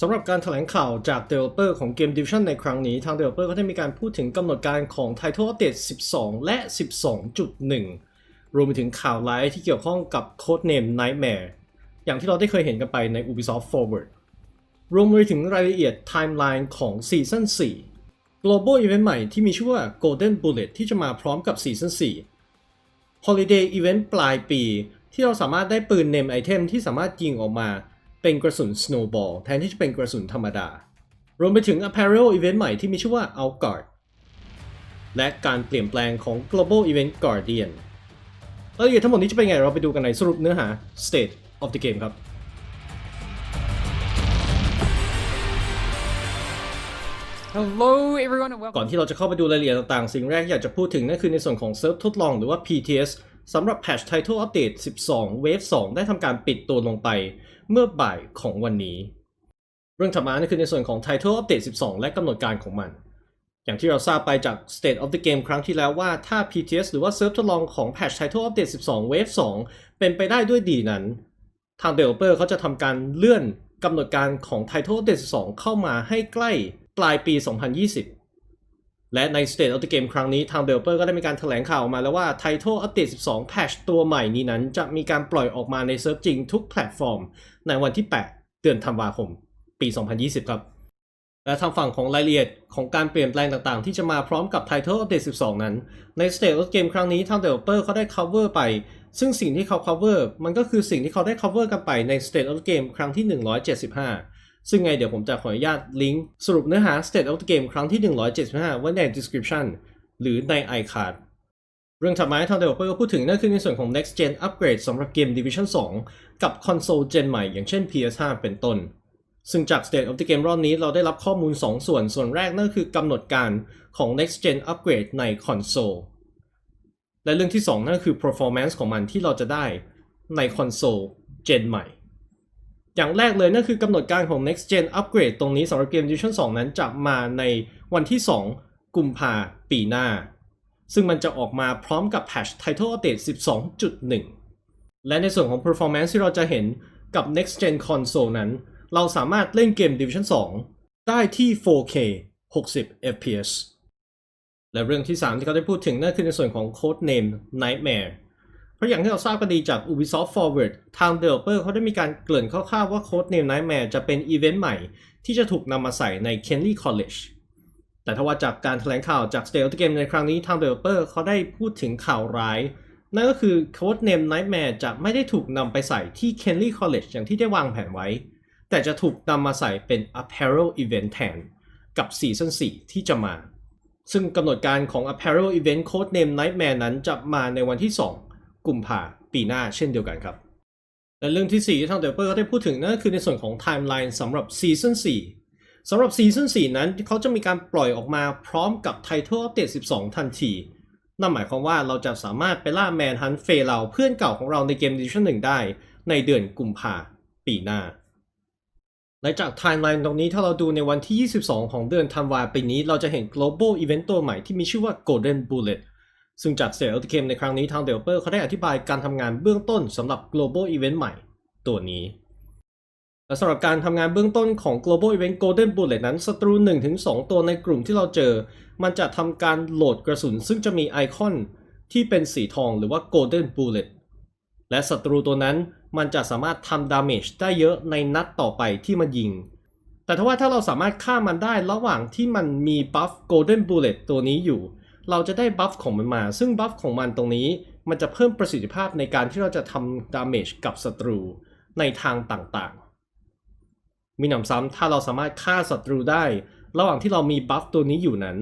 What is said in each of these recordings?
สำหรับการแถลงข่าวจาก Developer ของเกม Division ในครั้งนี้ ทาง Developer ก็ได้มีการพูดถึงกำหนดการของ Title Update 12 และ 12.1 รวมไปถึงข่าวร้ายที่เกี่ยวข้องกับ Codename Nightmare อย่างที่เราได้เคยเห็นกันไปใน Ubisoft Forward รวมไปถึงรายละเอียด Timeline ของ Season 4 Global Event ใหม่ที่มีชื่อว่า Golden Bullet ที่จะมาพร้อมกับ Season 4 Holiday Event ปลายปี ที่เราสามารถได้ปืน Name Item ที่สามารถยิงออกมา เป็นกระสุน Snowball แทนที่จะเป็นกระสุนธรรมดา รวมไปถึง Apparel Event ใหม่ที่มีชื่อว่า Outguard และการเปลี่ยนแปลงของ Global Event Guardian รายละเอียดทั้งหมดนี้จะเป็นไงเราไปดูกันในสรุปเนื้อหา State of the Game ครับ Hello everyone and ก่อ welcome นที่เราจะเข้าไปดูรายละเอียดต่างๆ สิ่งแรกที่อยากจะพูดถึงนั่นคือในส่วนของเซิร์ฟทดลองหรือว่า PTS สำหรับ Patch Title Update 12 Wave 2 ได้ทำการปิดตัวลงไปเมื่อบ่ายของวันนี้ เรื่องถัดมานั่นคือในส่วนของ Title Update 12 และกำหนดการของมัน อย่างที่เราทราบไปจาก State of the Game ครั้งที่แล้วว่าถ้า PTS หรือว่าเซิร์ฟทดลองของ Patch Title Update 12 Wave 2 เป็นไปได้ด้วยดีนั้น ทาง Developer เขาจะทำการเลื่อนกำหนดการของ Title Update 12 เข้ามาให้ใกล้ปลายปี 2020 และใน State of the Game ครั้งนี้ทาง Developer ก็ได้มีการแถลงข่าวออกมาแล้วว่า Title Update 12 Patch ตัวใหม่นี้นั้นจะมีการปล่อยออกมาในเซิร์ฟจริงทุกแพลตฟอร์ม ในวันที่ 8 เดือนธันวาคม ปี 2020 ครับ และทางฝั่งของรายละเอียดของการเปลี่ยนแปลงต่างๆ ที่จะมาพร้อมกับ Title Update 12 นั้น ใน State of the Game ครั้งนี้ทาง Developer เขาได้ cover ไป ซึ่งสิ่งที่เขา cover มันก็คือสิ่งที่เขาได้ cover กันไปใน State of the Game ครั้งที่ 175 ซึ่งไงเดี๋ยวผมจะขออนุญาตลิงก์สรุปเนื้อหา State of the Game ครั้งที่ 175 ไว้ใน description หรือใน iCard เรื่องถัดมาที่ทาง Developer ก็พูดถึงนั่นคือในส่วนของ Next Gen Upgrade สำหรับเกม Division 2 กับคอนโซล Gen ใหม่อย่างเช่น PS5 เป็นต้น ซึ่งจาก State of the Game รอบนี้เราได้รับข้อมูล 2 ส่วน ส่วนแรกนั่นคือกำหนดการของ Next Gen Upgrade ในคอนโซล และเรื่องที่ 2 นั่นคือ performance ของมันที่เราจะได้ในคอนโซล Gen ใหม่ อย่างแรกเลยนั่นคือกำหนดการของ Next Gen Upgrade ตรงนี้สำหรับเกม Division 2 นั้นจะมาในวันที่ 2 กุมภาปีหน้า ซึ่งมันจะออกมาพร้อมกับ Patch Title Update 12.1 และในส่วนของ performance ที่เราจะเห็นกับ Next Gen Console นั้น เราสามารถเล่นเกม Division 2 ได้ที่ 4K 60 FPS และเรื่องที่ 3 ที่เขาได้พูดถึงนั่นคือในส่วนของ Code Name Nightmare ราะอย่างที่เราทราบกันดีจาก Ubisoft Forward ทาง Developer เขาได้มีการเกริ่นคร่าวๆว่า Code Name Nightmare จะเป็นอีเวนต์ใหม่ที่จะถูกนำมาใส่ใน Kenley College แต่ถ้าว่าจากการแถลงข่าวจาก State of the Game ในครั้งนี้ทาง Developer เขาได้พูดถึงข่าวร้าย นั่นก็คือ Code Name Nightmare จะไม่ได้ถูกนำไปใส่ที่ Kenley College อย่างที่ได้วางแผนไว้ แต่จะถูกนำมาใส่เป็น Apparel Event แทน กับ Season 4 ที่จะมา ซึ่งกำหนดการของ Apparel Event Code Name Nightmare นั้นจะมาในวันที่ 2 กุมภาปีหน้าเช่นเดียวกันครับ และเรื่องที่ 4 ที่ทาง Developer ก็ได้พูดถึงนั่นคือในส่วนของ Timeline สำหรับ Season 4สำหรับ Season 4นั้นเขาจะมีการปล่อยออกมาพร้อมกับ Title Update 12 ทันที นั่นหมายความว่าเราจะสามารถไปล่าแมนฮันเฟลเราเพื่อนเก่าของเราในเกม Division 1ได้ ในเดือนกุมภาปีหน้าและจากไทม์ไลน์ตรงนี้ถ้าเราดูในวันที่ 22 ของเดือนธันวาปีนี้ เราจะเห็น global event ตัวใหม่ที่มีชื่อว่า golden bullet ซึ่งจาก State of the Game ในครั้งนี้ทาง developer เขาได้อธิบายการทำงานเบื้องต้นสำหรับ global event ใหม่ ตัวนี้และสำหรับการทำงานเบื้องต้นของ global event golden bullet นั้นศัตรู 1-2 ตัวในกลุ่มที่เราเจอ มันจะทำการโหลดกระสุน ซึ่งจะมีไอคอนที่เป็นสีทองหรือว่า golden bullet และศัตรูตัวนั้นมันจะสามารถทำดาเมจได้เยอะในนัดต่อไปที่มันยิง แต่ถ้าว่าถ้าเราสามารถฆ่ามันได้ระหว่างที่มันมีบัฟ Golden Bullet ตัวนี้อยู่ เราจะได้บัฟของมันมา ซึ่งบัฟของมันตรงนี้มันจะเพิ่มประสิทธิภาพในการที่เราจะทำดาเมจกับศัตรูในทางต่างๆ มีหนำซ้ำถ้าเราสามารถฆ่าศัตรูได้ ระหว่างที่เรามีบัฟตัวนี้อยู่นั้น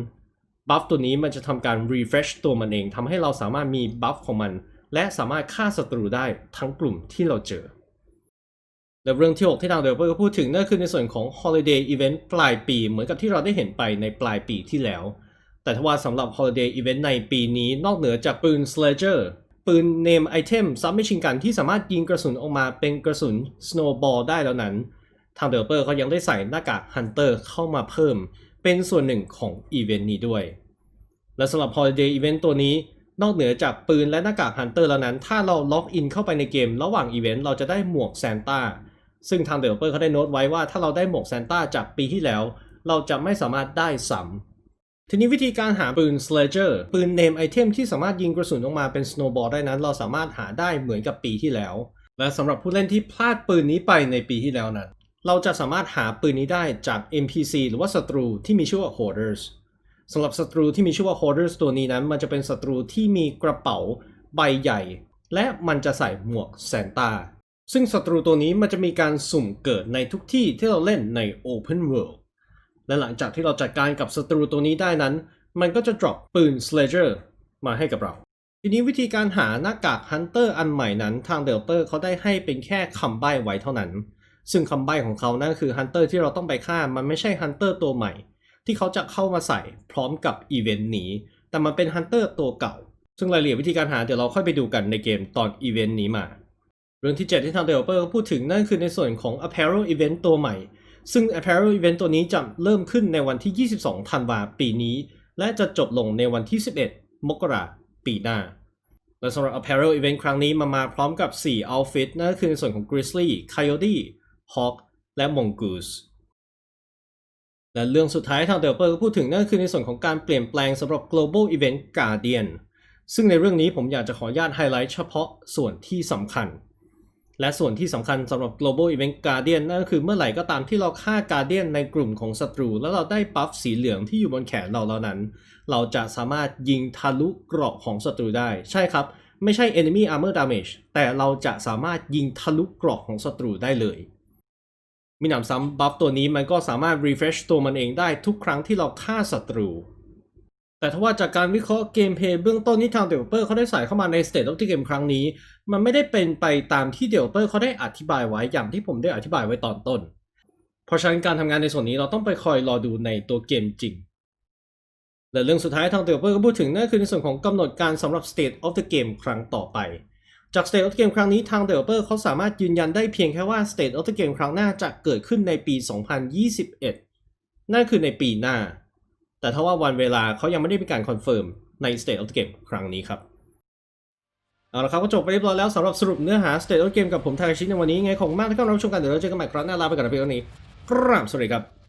บัฟตัวนี้มันจะทำการ refresh ตัวมันเองทำให้เราสามารถมีบัฟของมัน และสามารถฆ่าศัตรูได้ทั้งกลุ่มที่เราเจอและเรื่องที่ 6 ที่ทาง developer ก็พูดถึงนั่นคือในส่วนของ holiday event ปลายปี เหมือนกับที่เราได้เห็นไปในปลายปีที่แล้ว แต่ถ้าว่าสำหรับ holiday event ในปีนี้นอกเหนือจากปืน sledger ปืน name item submachine gun ที่สามารถยิงกระสุนออกมาเป็นกระสุน snowball ได้แล้วนั้น ทาง developer เขายังได้ใส่หน้ากาก hunter เข้ามาเพิ่ม เป็นส่วนหนึ่งของอีเวนต์นี้ด้วย และสำหรับ holiday event ตัวนี้ นอกเหนือจากปืนและหน้ากากฮันเตอร์แล้วนั้น ถ้าเราล็อกอินเข้าไปในเกม ระหว่างอีเวนต์เราจะได้หมวกซานต้าซึ่งทาง developer เขาได้โน้ตไว้ว่าถ้าเราได้หมวกซานต้าจากปีที่แล้ว เราจะไม่สามารถได้ซ้ำ ทีนี้วิธีการหาปืน Sledger ปืนเนมไอเทมที่สามารถยิงกระสุนออกมาเป็น Snowball ได้นั้น เราสามารถหาได้เหมือนกับปีที่แล้ว และสำหรับผู้เล่นที่พลาดปืนนี้ไปในปีที่แล้วนั้น เราจะสามารถหาปืนนี้ได้จาก NPC หรือว่าศัตรูที่มีชื่อว่า Hoarders สำหรับศัตรูที่มีชื่อว่า Hoarders ตัวนี้นั้น มันจะเป็นศัตรูที่มีกระเป๋าใบใหญ่ และมันจะใส่หมวกแซนต้าซึ่งศัตรูตัวนี้มันจะมีการสุ่มเกิดในทุกที่ที่เราเล่นใน Open World และหลังจากที่เราจัดการกับศัตรูตัวนี้ได้นั้น มันก็จะ drop ปืน Sledger มาให้กับเรา ทีนี้วิธีการหาหน้ากาก Hunter อันใหม่นั้นทาง Developer เขาได้ให้เป็นแค่คำใบ้ไว้เท่านั้น ซึ่งคำใบ้ของเขานั่นคือ Hunter ที่เราต้องไปฆ่ามันไม่ใช่ Hunter ตัวใหม่ ที่เขาจะเข้ามาใส่พร้อมกับอีเวนต์นี้ แต่มันเป็น Hunter ตัวเก่า ซึ่งรายละเอียดวิธีการหาเดี๋ยวเราค่อยไปดูกันในเกมตอนอีเวนต์นี้มาเรื่องที่ 7 ที่ทาง Developer เขาพูดถึงนั่นคือในส่วนของ Apparel Event ตัวใหม่ ซึ่ง Apparel Event ตัวนี้จะเริ่มขึ้นในวันที่ 22 ธันวาปีนี้ และจะจบลงในวันที่ 11 มกราปีหน้า และสำหรับ Apparel Event ครั้งนี้มามาพร้อมกับ 4 Outfit นั่นก็คือในส่วนของ Grizzly, Coyote, Hawk และ Mongoose และเรื่องสุดท้ายทาง Developer ก็พูดถึงนั่นคือในส่วนของการเปลี่ยนแปลงสำหรับ Global Event Guardian ซึ่งในเรื่องนี้ผมอยากจะขออนุญาตไฮไลท์เฉพาะส่วนที่สำคัญ และส่วนที่สำคัญสำหรับ global event guardian นั่นก็คือเมื่อไหร่ก็ตามที่เราฆ่า guardian ในกลุ่มของศัตรู แล้วเราได้บัฟสีเหลืองที่อยู่บนแขนเราแล้วนั้น เราจะสามารถยิงทะลุเกราะของศัตรูได้ ใช่ครับ ไม่ใช่ enemy armor damage แต่เราจะสามารถยิงทะลุเกราะของศัตรูได้เลยมีหนำซ้ำบัฟตัวนี้มันก็สามารถ refresh ตัวมันเองได้ทุกครั้งที่เราฆ่าศัตรู แต่ถ้าว่าจากการวิเคราะห์เกมเพลย์เบื้องต้นที่ทาง developer เขาได้ใส่เข้ามาใน State of the Game ครั้งนี้ มันไม่ได้เป็นไปตามที่ developer เขาได้อธิบายไว้อย่างที่ผมได้อธิบายไว้ตอนต้น เพราะฉะนั้นการทำงานในส่วนนี้เราต้องไปคอยรอดูในตัวเกมจริง และเรื่องสุดท้ายทาง developer ก็พูดถึงนั่นคือในส่วนของกำหนดการสำหรับ State of the Game ครั้งต่อไป จาก State of the Game ครั้งนี้ทาง developer เขาสามารถยืนยันได้เพียงแค่ว่า State of the Game ครั้งหน้าจะเกิดขึ้นในปี 2021 นั่นคือในปีหน้า แต่ถ้าว่าวันเวลาเขายังไม่ได้มีการคอนเฟิร์มใน State of the Game ครั้งนี้ครับ เอาละครับ ก็จบไปเรียบร้อยแล้วสำหรับสรุปเนื้อหา State of the Game กับผมทาคาชิในวันนี้ไงขอบคุณมากที่เข้ามารับชมกันเดี๋ยวเราเจอกันใหม่ครั้งหน้าลาไปก่อนนะพี่วันนี้ครับสวัสดีครับ